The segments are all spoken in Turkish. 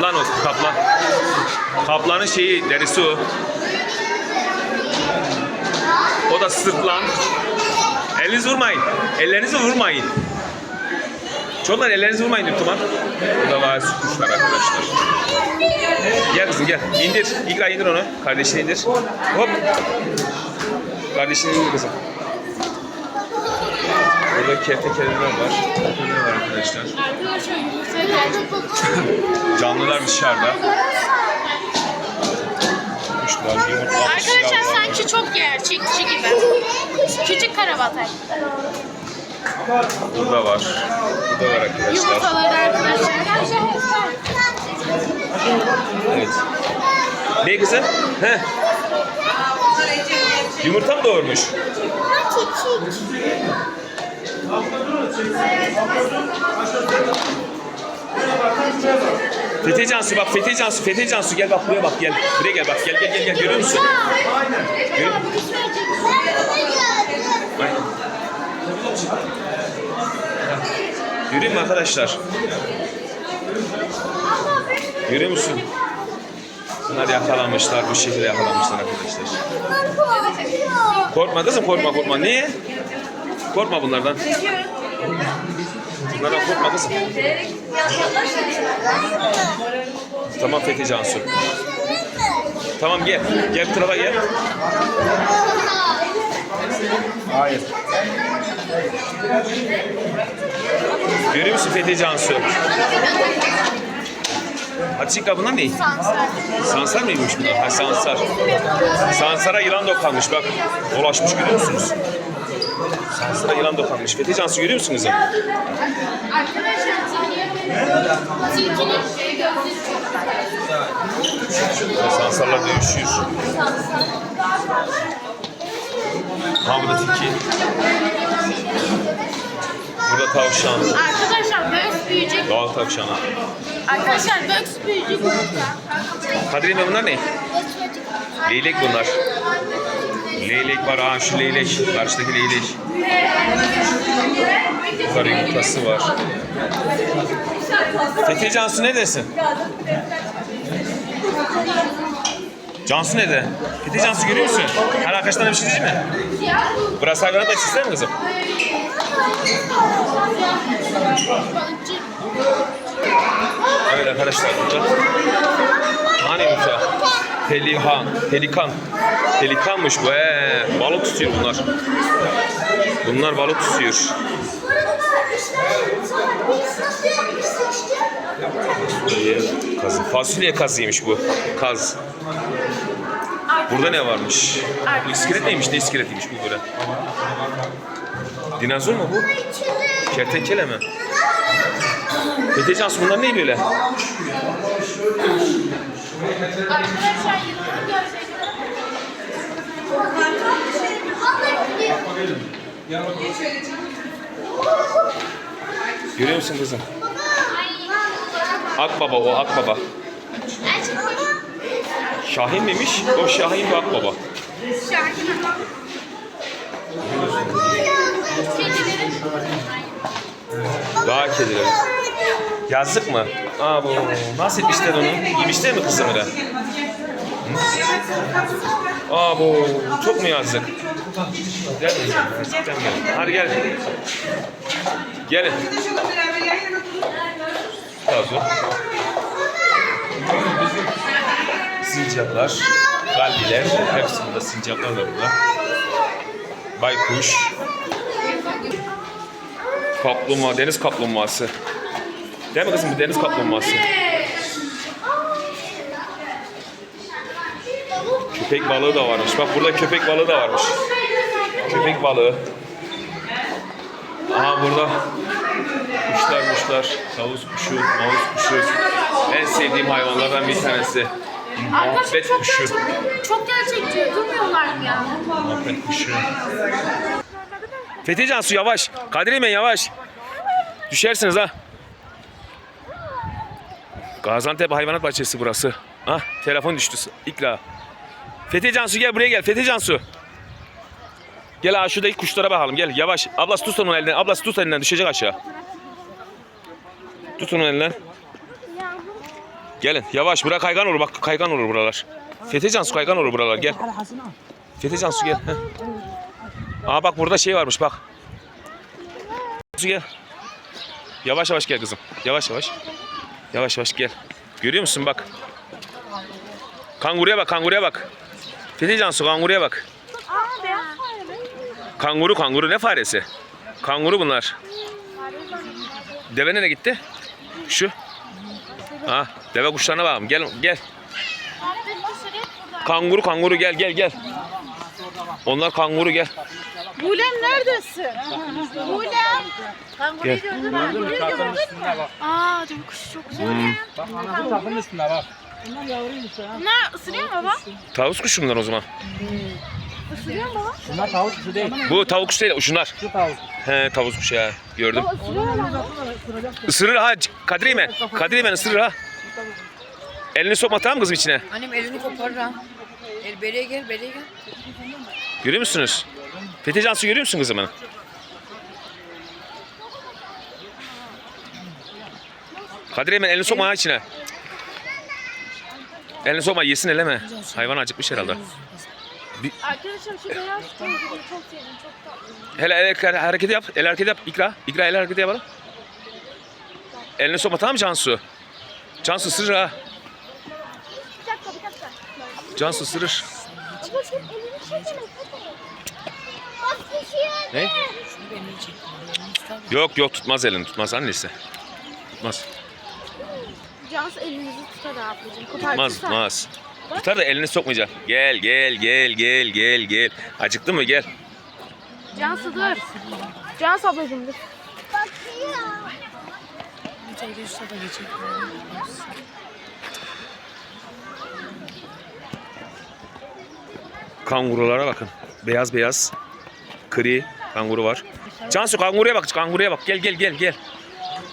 Kaplan o, kaplan. Kaplanın şeyi, derisi o. O da sırtlan. Elinizi vurmayın. Ellerinizi vurmayın. Çocuklar ellerinizi vurmayın lütfen. Bu da var kuşlar arkadaşlar. Gel kızım gel. İndir. İkra indir onu. Kardeşini indir. Hop. Kardeşini indir kızım. Burada kertenkeleler var. Ne var arkadaşlar? Arkadaşlar geldi. Canlılar dışarıda. Kuşlar, yumurta, Arkadaşlar sanki çok gerçekçi gibi. Küçük karabatak. Burada var. Burada var arkadaşlar. Yumurtaları arkadaşlar. Evet. Ne kızım? He. Yumurta mı doğurmuş? Fethi Cansu bak Fethi Cansu Fethi Cansu gel bak buraya bak gel. Buraya gel bak gel gel gel gel görüyor musun? Görüyor musun? Aynen. Görüyor musun arkadaşlar? Görüyor musun? Bunlar yakalanmışlar, bu şekilde yakalanmışlar arkadaşlar. Korkma kızım, korkma, korkma. Niye? Korkma bunlardan. Bunlardan korkma kızım. Tamam Fethi Cansu. Tamam gel. Gel bu tarafa gel. Hayır. Görüyor musun Fethi Cansu? Açık bunlar ne? Sansar mıymış bunlar? Ha sansar. Sansara yılan dokanmış bak. Dolaşmış görüyor musunuz? Sansara yılan dokanmış. Fethi Cansu görüyor musunuz? çok Sansarlar dövüşüyor. Ha burada tilki. Burada tavşan. Arkadaşlar Böks büyüyecek. Doğal tavşanı. Arkadaşlar Böks büyüyecek. Kadirime bunlar ne? Leylek bunlar. Leylek var. Ha şu leylek. Karşıdaki leylek. Yukarı yumurtası var. Fethi Cansu ne desin? Cansu ne de? Fethi Cansu görüyor musun? Her arkadaşlarına bir şey diyecek mi? Burası hayvanat bahçesi ister mi kızım? Evet arkadaşlar burada. Hani yumurta? Pelikan. Pelikan. Pelikanmış bu. He. Balık tutuyor bunlar. Bunlar balık tutuyor. Kazı. Fasulye kazıymış bu. Kaz. Burada ne varmış? Bu iskelet neymiş? Ne iskeletiymiş bu böyle? Dinozor mu bu? Kertenkele mi? Fethi Cansu bunlar ne böyle? Görüyor musun kızım? Akbaba o akbaba. Şahin miymiş? O Şahin bu akbaba. Şahin ama. Kedilerin Yazık mı? Aa bu nasıl etmişler onu? Yemişler mi? Hı? Aa bu çok mu yazık? Gel gel. Hadi gel. Gelin. Tazu. Sincaplar, galliler, hepsi burada. Sincaplar da burada. Baykuş. Kaplumbağa, deniz kaplumbağası. Değil mi kızım bu deniz kaplumbağası? Köpek balığı da varmış. Bak burada köpek balığı da varmış. Köpek balığı. Aha burada kuşlar kuşlar. Tavus kuşu, mavus kuşu. En sevdiğim hayvanlardan bir tanesi. Muhabbet çok kuşu. gerçek, çok gerçekçi durmuyorlar mı ya? Muhabbet kuşu. Fethi Cansu yavaş. Kadir yavaş. Düşersiniz ha. Gaziantep Hayvanat Bahçesi burası. Ha, telefon düştü. İkra. Fethi Cansu gel buraya gel. Fethi Cansu. Gel ha şuradaki kuşlara bakalım. Gel yavaş. Ablası tut onun elinden. Ablası tut elinden. Düşecek aşağı. Tut onun elinden. Gelin yavaş bura kaygan olur bak kaygan olur buralar. Fethi Cansu kaygan olur buralar gel. Fethi Cansu gel. Aa bak burada şey varmış bak. Cansu gel. Yavaş yavaş gel kızım. Yavaş yavaş. Yavaş yavaş gel. Görüyor musun bak. Kanguruya bak kanguruya bak. Fethi Cansu kanguruya bak. Kanguru kanguru ne faresi? Kanguru bunlar. Deve nereye gitti? Şu. Ha, deve kuşlarına bakalım. Gel gel. Kanguru kanguru gel gel gel. Onlar kanguru gel. Bulem neredesin? Bulem. Gel. Aa deve kuşu çok güzel. Takın üstünde bak. Bunlar ısırıyor mu baba? Tavus kuşu bunlar o zaman. Isırıyor mu baba? Bunlar tavuk kuşu değil. Bu tavuk kuşu değil, şunlar. Şu tavuk. He tavus kuşu ya. Gördüm. Baba? Isırır ha. Kadrimen. Kadrimen ısırır ha. Elini sokma tamam mı kızım içine? Annem elini koparır ha. El bereye gel, bereye gel. Görüyor musunuz? Fethi Cansu görüyor musun kızımı? Kadir hemen elini sokma ha içine. Elini sokma yesin eleme. Hayvan acıkmış herhalde. Arkadaşım şu beyaz kanguru çok sevdim. Çok tatlı. Hele el hareketi yap. El hareketi yap. İkra. İkra el hareketi yapalım. Elini sokma tamam mı Cansu? Cansu ısırır ha. Bir dakika bir dakika. Cansu ısırır. Baba şu elini çeksene. Ne? Yok yok tutmaz elini tutmaz annesi. Tutmaz. Cansu elinizi tutar ablacığım. Tutmaz Kopartırsan. tutmaz. Tutar da elini sokmayacak. Gel gel gel gel gel gel. Acıktı mı gel. Cansu dur. Cansu ablacığım dur. Çay geçse de geçecek. Kangurulara bakın. Beyaz beyaz. Kri kanguru var. Cansu kanguruya bak. Kanguruya bak. Gel gel gel gel.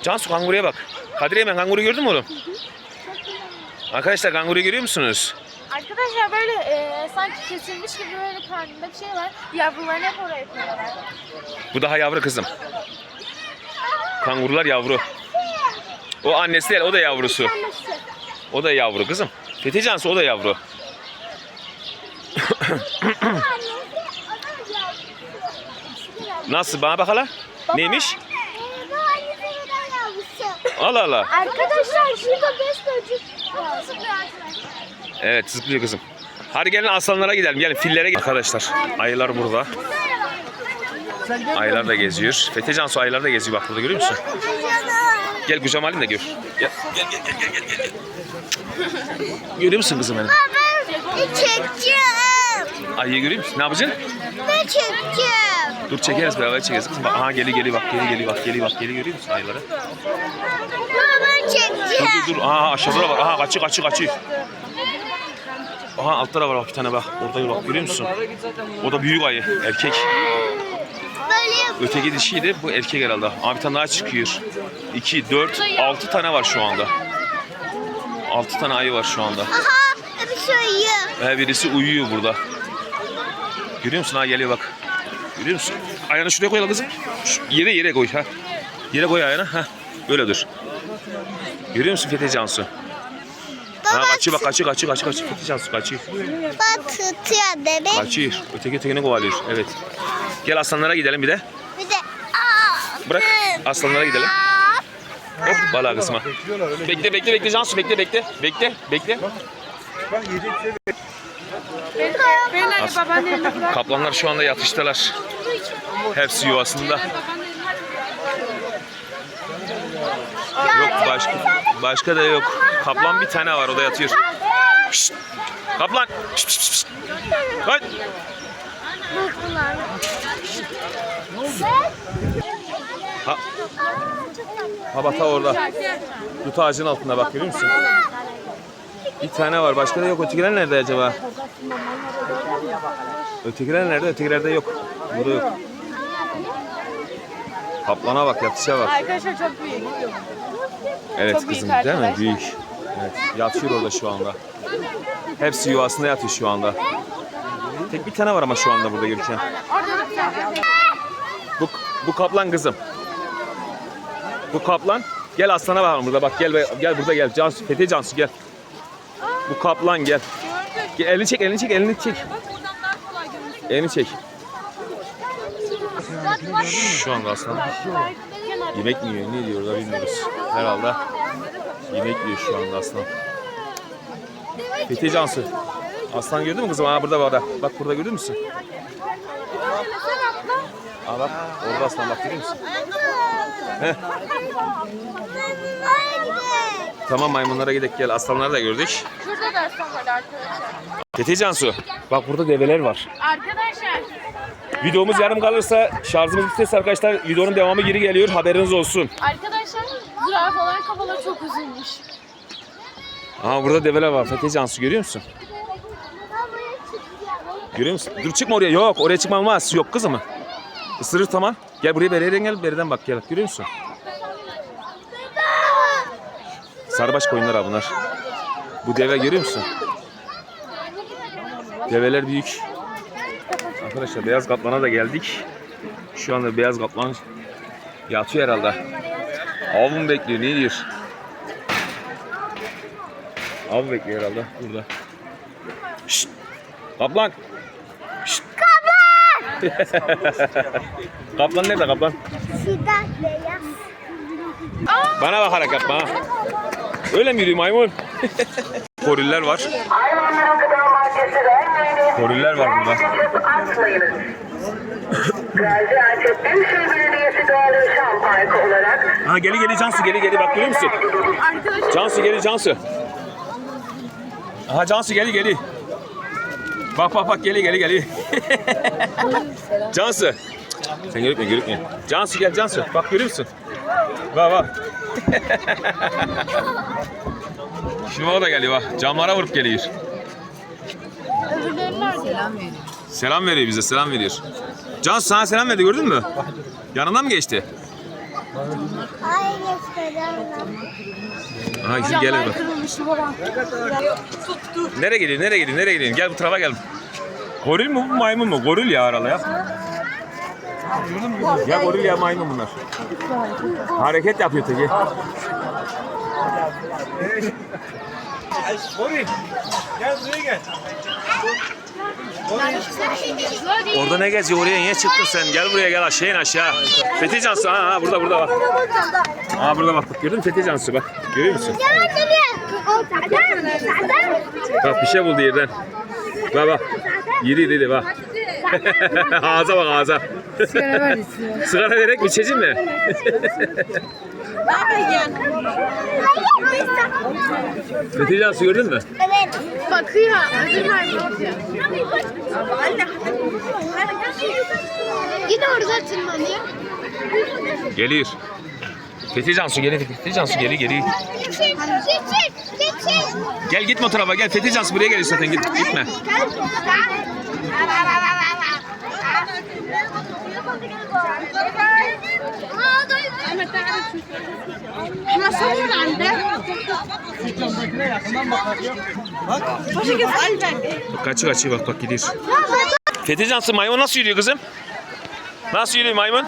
Cansu kanguruya bak. Kadir hemen kanguru gördün mü oğlum? Arkadaşlar kanguru görüyor musunuz? Arkadaşlar böyle e, sanki kesilmiş gibi böyle karnında bir şey var. Yavrularını hep oraya koyuyorlar. Bu daha yavru kızım. Kangurular yavru. O annesi değil, o da yavrusu. O da yavru kızım. Fethi Cansu o da yavru. Nasıl bana bak hala? Neymiş? Allah Allah. Arkadaşlar şurada beş böcek var. Evet zıplıyor kızım. Hadi gelin aslanlara gidelim. Gelin fillere gidelim. Arkadaşlar ayılar burada. Ayılar da geziyor. Fethi Cansu ayılar da geziyor bak burada görüyor musun? Gel kucağıma alayım da gör. Gel gel gel gel gel gel. Görüyor musun kızım beni? Çekeceğim. Ayıyı görüyor musun? Ne yapacaksın? Ne çekeceğim? Dur çekeriz beraber çekeriz. Kızım bak aha geli geli bak geli geli bak geli bak geli görüyor musun ayıları? Baba Dur çekeceğim. dur dur. Aha aşağıda da var. Aha kaçı kaçı kaçı. Aha altta da var bak bir tane bak. Orada bak görüyor musun? O da büyük ayı. Erkek. Öteki dişiydi. Bu erkek herhalde. Aa bir tane daha çıkıyor. 2, 4, 6 tane var şu anda. 6 tane ayı var şu anda. Aha bir şey Ve birisi uyuyor burada. Görüyor musun? Ha geliyor bak. Görüyor musun? Ayağını şuraya koy la kızım. Şu, yere yere koy ha. Yere koy ayağını. Ha. Böyle dur. Görüyor musun Fethi Cansu? Ha kaçıyor bak kaçıyor kaçıyor kaçıyor kaçıyor. Fethi Cansu kaçıyor. Bak tutuyor bebek. Kaçıyor. Öteki ötekini kovalıyor. Evet. Gel aslanlara gidelim bir de. Bir de aa. Bırak aslanlara gidelim. Hop balığa kısma. Bekle bekle bekle Cansu bekle bekle. Bekle bekle. Beyler babaanneyle bırak. Kaplanlar şu anda yatıştılar. Hepsi yuvasında. Yok başka başka da yok. Kaplan bir tane var o da yatıyor. Şşt! Kaplan. Şşt, şşt, şşt. Hadi. Ha, ha bak ta orada. Dut ağacının altında bak görüyor musun? Bir tane var. Başka da yok. Ötekiler nerede acaba? Ötekiler nerede? Ötekilerde yok. Burada yok. Kaplana bak, yatışa bak. Arkadaşlar çok büyük. Evet Çok büyük kızım değil mi? Büyük. Evet. Yatıyor orada şu anda. Hepsi yuvasında yatıyor şu anda. Tek bir tane var ama şu anda burada tane. Bu, bu kaplan kızım. Bu kaplan. Gel aslana bakalım burada bak gel gel burada gel. Cansu Fethi Cansu gel. Bu kaplan gel. Gel, elini çek elini çek elini çek. Elini çek. Şu anda aslan yemek mi yiyor ne diyor da bilmiyoruz. Herhalde yemek yiyor şu anda aslan. Fethi Cansu. Aslan gördün mü kızım? Aa burada burada. Bak burada gördün müsün? Aa bak orada aslan bak görüyor musun? Heh. Tamam maymunlara gidelim gel. Aslanları da gördük. Aslan var arkadaşlar. Fethi Cansu. Bak burada develer var. Arkadaşlar Videomuz yarım kalırsa şarjımız biterse arkadaşlar videonun devamı geri geliyor. Haberiniz olsun. Arkadaşlar zürafaların kafaları çok uzunmuş. Aha burada develer var. Fethi Cansu görüyor musun? Görüyor musun? Dur çıkma oraya. Yok oraya çıkmam olmaz. Yok kızım. Isırır tamam. Gel buraya bereden gel. Bereden bak gel. Görüyor musun? Sarıbaş koyunlar ha bunlar. Bu deve görüyor musun? Develer büyük. Arkadaşlar beyaz kaplana da geldik. Şu anda beyaz kaplan yatıyor herhalde. Avım bekliyor. Ne diyor? Av bekliyor herhalde burada. Şşt! Kaplan! Şşt! Kaplan! kaplan nerede kaplan? Bana bakarak yapma. Öyle mi yürüyeyim maymun? Goriller var. Goriller var burada. Gaziantep Büyükşehir Belediyesi Doğal Yaşam Parkı olarak Ha geli geli Cansu geli geli bak görüyor musun? Arkadaşlar Cansu geli Cansu. Aha Cansu geli geli. Bak bak bak geli geli geli. Cansu. Sen görükme görükme. Cansu gel Cansu. Bak görüyor musun? Bak bak. Şimdi o da geliyor bak. Camlara vurup geliyor. Selam veriyor bize selam veriyor. Cansu sana selam verdi gördün mü? Yanından mı geçti? Ay gösteriyorum. Aha şimdi gelir bak. Nereye gidiyor? Nereye gidiyor? Nereye gidiyor? Gel bu tarafa gel. Goril mi bu maymun mu? Goril ya aralı ya. Ya goril ya maymun bunlar. Hareket yapıyor teki. Orada ne geziyor? Oraya niye çıktın sen? Gel buraya gel aşağı in aşağı. Fethi Cansu. Ha, ha burada burada bak. Ha burada bak. bak. Gördün mü Fethi Cansu bak. Görüyor musun? Bak bir şey buldu yerden. Bak bak. Yedi yedi bak. ağza bak ağza. Sigara ver Sigara vererek mi içeceğim mi? Cansu gördün mü? Evet. Bakıyor. Maymun bakıyor. Yine orada tırmanıyor. Geliyor. Fethi Cansu geliyor. Fethi Cansu geliyor geliyor. Geçir, geçir, geçir. Gel gitme o tarafa gel. Fethi Cansu buraya geliyor zaten git, gitme. Bak kaçı kaçı bak bak gidiyor. Fethi Cansu maymun nasıl yürüyor kızım? Nasıl yürüyor maymun?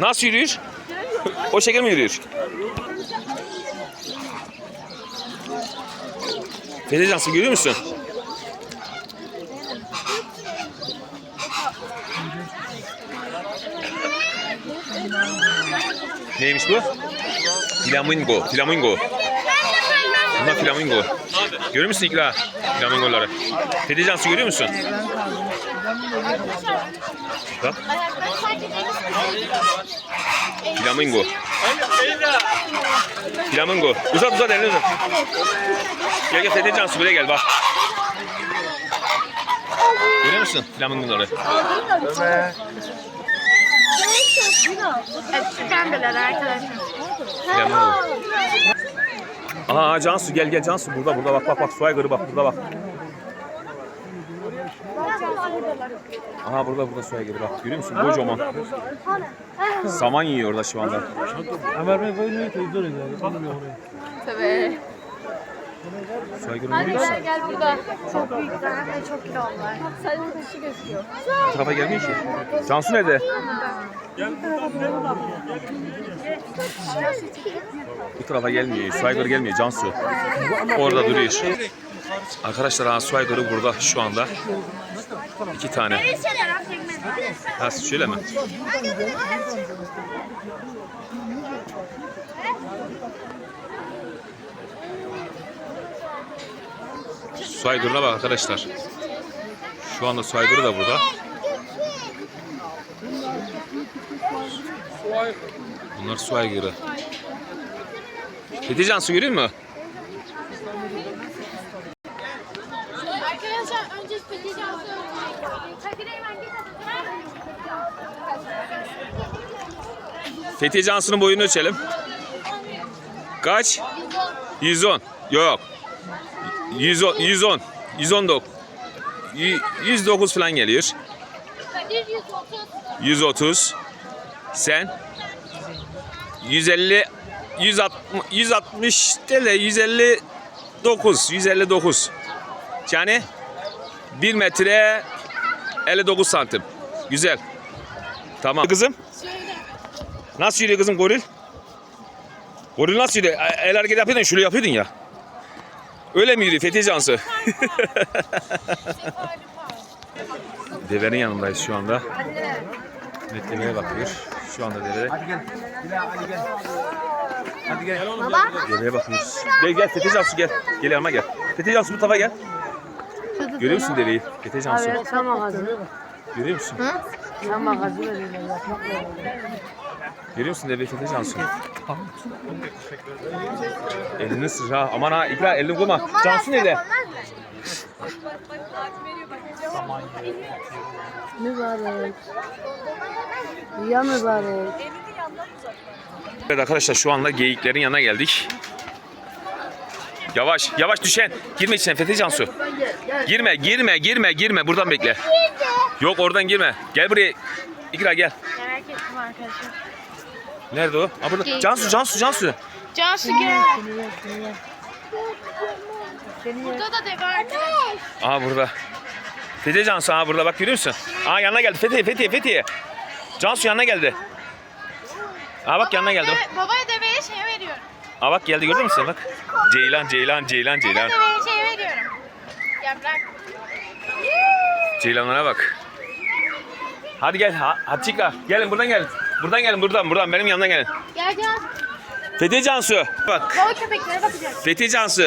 Nasıl yürüyor? o şekil mi yürüyor? Fethi Cansu görüyor musun? Neymiş bu? Flamingo. Flamingo. Bunlar flamingo. Görüyor musun İkra? Flamingoları. Fethi Cansu görüyor musun? Bak. Flamingo. Flamingo. Uzat uzat elini uzat. Gel gel Fethi Cansu buraya gel bak. Görüyor musun flamingoları? Eski pembeler arkadaşlar. Flamingo. Aha Cansu gel gel Cansu burada burada bak bak bak su aygırı bak burada bak. Aha burada burada su aygırı bak görüyor musun kocaman. Saman yiyor orada şu anda. Tabii. Hadi görüyor musun? gel gel burada. Çok büyükler de çok kilolular. Sadece dışı gözüküyor. Bu tarafa gelmiyor ki. Cansu nerede? Bu tarafa gelmiyor. Suaygır gelmiyor. Cansu. Orada duruyor. Arkadaşlar ha Suaygır'ı burada şu anda. İki tane. Ha şöyle mi? Suaygır'ına bak arkadaşlar. Şu anda Suaygır da burada. Bunlar su aygırı. Kedi cansı görüyor musun? Arkadaşlar önce ben git Fethi Cansu'nun boyunu ölçelim. Kaç? 110. Yok. 110. 110. 119. 109 falan geliyor. Kadir 130. 130. Sen? 150 160 160 değil de 159 159 yani 1 metre 59 santim güzel tamam kızım nasıl yürüyor kızım goril goril nasıl yürüyor el hareket yapıyordun şöyle yapıyordun ya öyle mi yürüyor Fethi Cansı devenin yanındayız şu anda Evet deveye bakıyor. Şu anda deve. Hadi gel. Ali gel. Hadi gel. Deveye bakıyoruz. Gel gel Fethi Cansu gel. Gel yanıma gel. Fethi Cansu bu tarafa gel. Görüyor musun deveyi? Fethi Cansu. Evet tam ağzı. Görüyor musun? Tam ağzı veriyorlar yapmak lazım. Görüyor musun deveyi Fethi Cansu? Elini sır ha. Aman ha İkra elini koyma. Cansu nerede? Mübarek. Ya mübarek. Evet arkadaşlar şu anda geyiklerin yanına geldik. Yavaş yavaş düşen. Girme içine Fethi Cansu. Girme girme girme girme buradan bekle. Yok oradan girme. Gel buraya. İkra gel. Merak ettim arkadaşlar. Nerede o? Ha burada. Cansu Cansu Cansu. Cansu gel. Burada da deve arkadaşlar. Aha burada. Fethi Cansu aha burada bak görüyor musun? Aha yanına geldi. Fethi Fethi Fethi. Cansu yanına geldi. Aha bak yanına geldi. bak. Babaya deveye şey veriyorum. Aha bak geldi gördün mü sen bak. Ceylan Ceylan Ceylan Baba Ceylan. deveye şey veriyorum. Yaprak. Ceylanlara bak. Hadi gel. Ha, hadi çıkla. Gelin buradan gelin. Buradan gelin buradan buradan benim yanımdan gelin. Gel gel. Fethi Cansu. Bak. Baba köpeklere bakacağız. Fethi Cansu.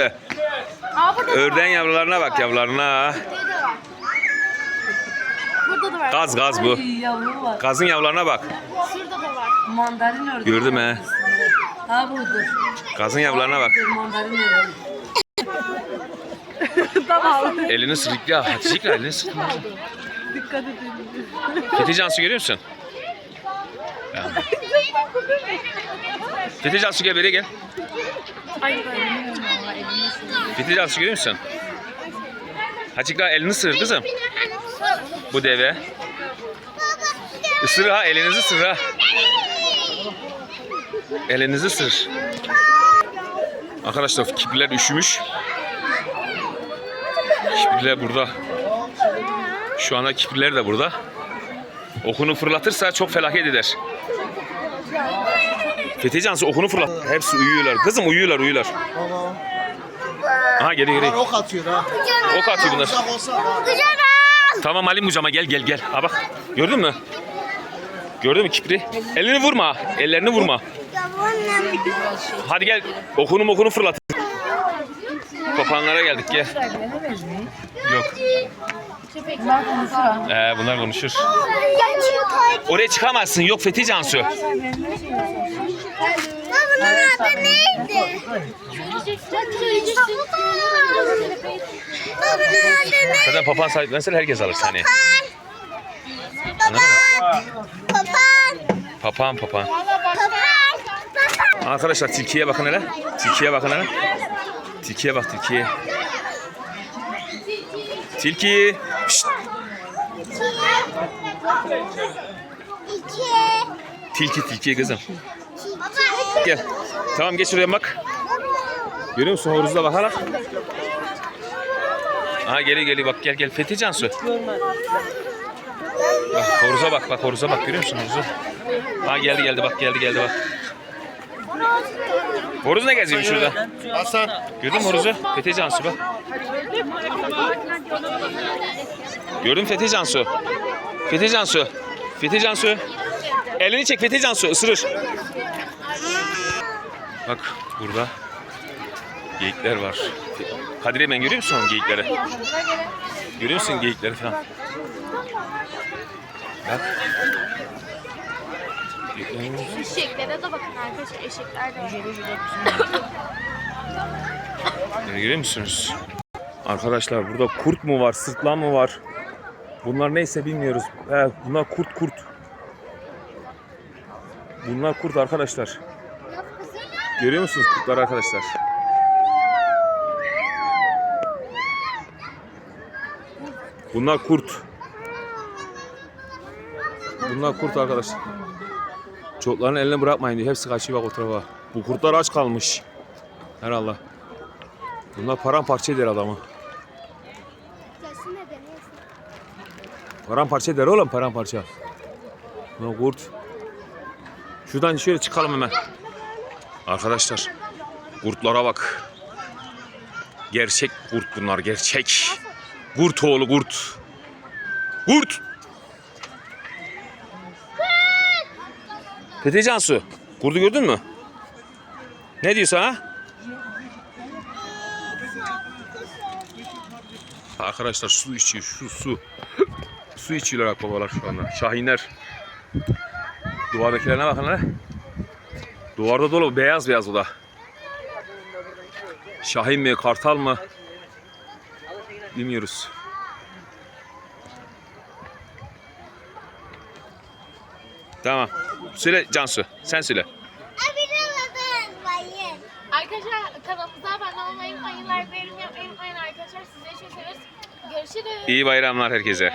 Aa burada da Örden var. yavrularına bak yavrularına. Burada da var. Burada da var. Gaz gaz bu. Yavru var. Gazın yavrularına bak. Şurada da var. Mandalin ördü. Gördüm he. Ha budur. Gazın yavrularına bak. Mandalin ördü. Elini sırıkla. Hadi çıkla elini sırıkla. Dikkat edin. Fethi Cansu görüyor musun? Ya. Fethi Cansu gel beri gel. Fethi Cansu görüyor musun? Hacıkla elini sır kızım. Bu deve. Isır ha elinizi sır ha. Elinizi sır. Arkadaşlar kibriler üşümüş. Kibriler burada. Şu anda kibriler de burada. Okunu fırlatırsa çok felaket eder. Fethi Cansu okunu fırlat. Hepsi uyuyorlar. Kızım uyuyorlar uyuyorlar. Aha geliyor geliyor. Ok atıyor ha. Ok atıyor bunlar. Uzak olsa bak. Tamam Ali Mucama gel gel gel. Ha bak. Gördün mü? Gördün mü kipri? Elini vurma. Ellerini vurma. Hadi gel. Okunu okunu fırlat. Papağanlara geldik gel. Yok. Bunlar konuşur ha. Ee, bunlar konuşur. Oraya çıkamazsın. Yok Fethi Cansu. Babanın adı neydi? Babanın adı ne? Zaten papağan sahiplense herkes alır mı? Papan. Papağan papağan. Papan. Arkadaşlar tilkiye bakın hele. Tilkiye bakın hele. Tilkiye bak tilkiye. Tilki. Tilki tilki kızım. Baba. Gel. Tamam geç şuraya bak. Görüyor musun horuzda bakarak? Aha geliyor geliyor bak gel gel Fethi Cansu. Bak horuza bak bak horuza bak görüyor musun horuzu? Ha geldi geldi bak geldi geldi bak. Horuz ne geziyor şurada? Hasan. Gördün mü horuzu? Fethi Cansu bak. Gördün mü Fethi Cansu? Fethi Cansu. Fethi Cansu. Elini çek Fethi Cansu ısırır. Bak burada geyikler var. Kadir hemen görüyor musun geyikleri? Görüyor musun geyikleri falan? Bak. Eşeklere de bakın arkadaşlar. Eşekler de var. Görüyor musunuz? Arkadaşlar burada kurt mu var, sırtlan mı var? Bunlar neyse bilmiyoruz. He, bunlar kurt kurt. Bunlar kurt arkadaşlar. Görüyor musunuz kurtlar arkadaşlar? Bunlar kurt. Bunlar kurt arkadaşlar. Çocukların eline bırakmayın diyor. Hepsi kaçıyor bak o tarafa. Bu kurtlar aç kalmış. Herhalde. Bunlar paramparça eder adamı. Paramparça eder oğlum paramparça. Bunlar kurt. Şuradan şöyle çıkalım hemen. Arkadaşlar kurtlara bak. Gerçek kurt bunlar gerçek. Kurt oğlu kurt. Kurt. Fethi Cansu. Kurdu gördün mü? Ne diyorsun ha? Arkadaşlar su içiyor şu su. su içiyorlar akbabalar şu anda. Şahinler. Duvardakilerine bakın hele. Duvarda dolu beyaz beyaz o da. Şahin mi kartal mı? Bilmiyoruz. Tamam. Söyle Cansu. Sen söyle. Arkadaşlar kanalımıza abone olmayı beğeni yapmayı unutmayın arkadaşlar. Sizleri çok severiz. Görüşürüz. İyi bayramlar herkese.